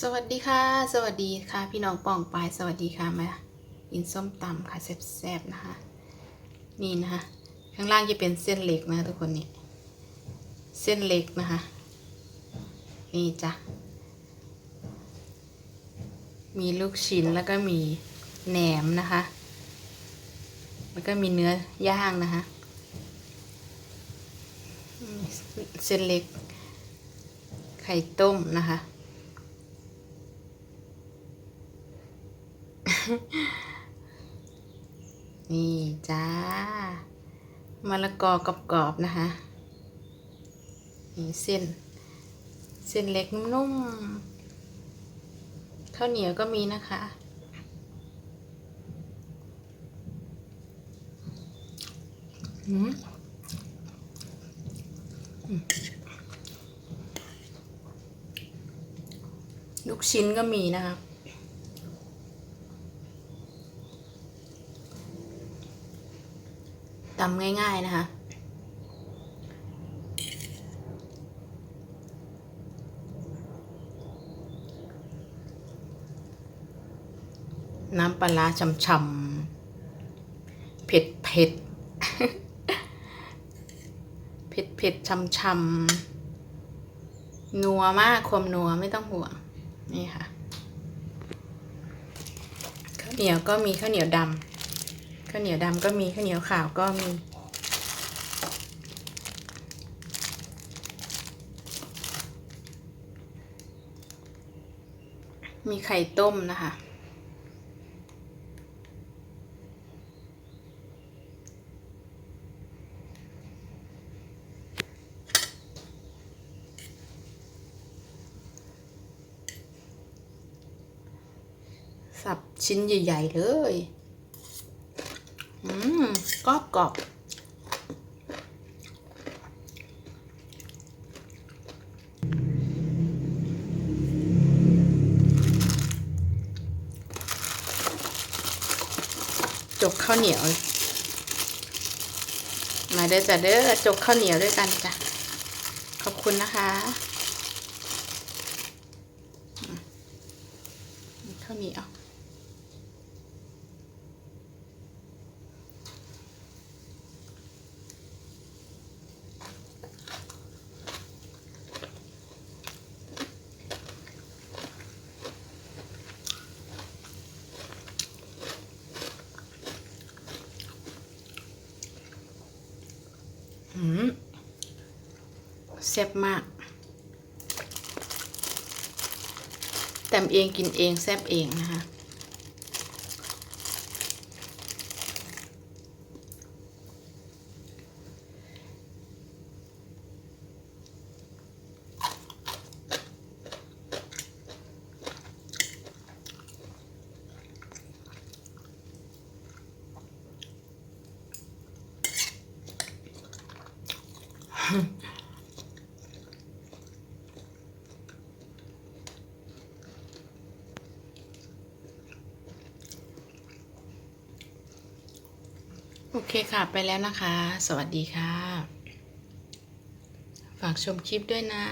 สวัสดีค่ะ สวัสดีค่ะ พี่น้องป่องปลายสวัสดีค่ะมากินส้มตำค่ะแซ่บๆนะคะ นี่นะคะ ข้างล่างจะเป็นเส้นเล็กนะคะทุกคนนี่เส้นเล็กนะคะ นี่จ้ะมีลูกชิ้นแล้วก็มีแหนมนะคะ แล้วก็มีเนื้อย่างนะคะเส้นเล็ก ไข่ต้มนะคะ นี่จ้ามะละกอกรอบๆนะคะนี่เส้น เส้นเล็กนุ่มข้าวเหนียวก็มีนะคะอืมลูกชิ้นก็มีนะครั ตำง่าย ๆนะคะ น้ำปลาร้าช่ำๆเผ็ดเผ็ดเผ็ดเผ็ดช่ำๆนัวมากความนัวไม่ต้องห่วง นี่ค่ะ ข้าวเหนียวก็มีข้าวเหนียวดำ ข้าวเหนียวดำก็มีข้าวเหนียวขาวก็มี มีไข่ต้มนะคะ สับชิ้นใหญ่ ๆ เลย อืมกรอบกรอบจกข้าวเหนียว มาเด้อจ้ะเด้อจกข้าวเหนียวด้วยกันจ้ะ ขอบคุณนะคะ ข้าวเหนียว แซ่บมากแต่เองกินเองแซ่บเองนะคะ โอเคค่ะ ไปแล้วนะคะ สวัสดีค่ะ ฝากชมคลิปด้วยนะ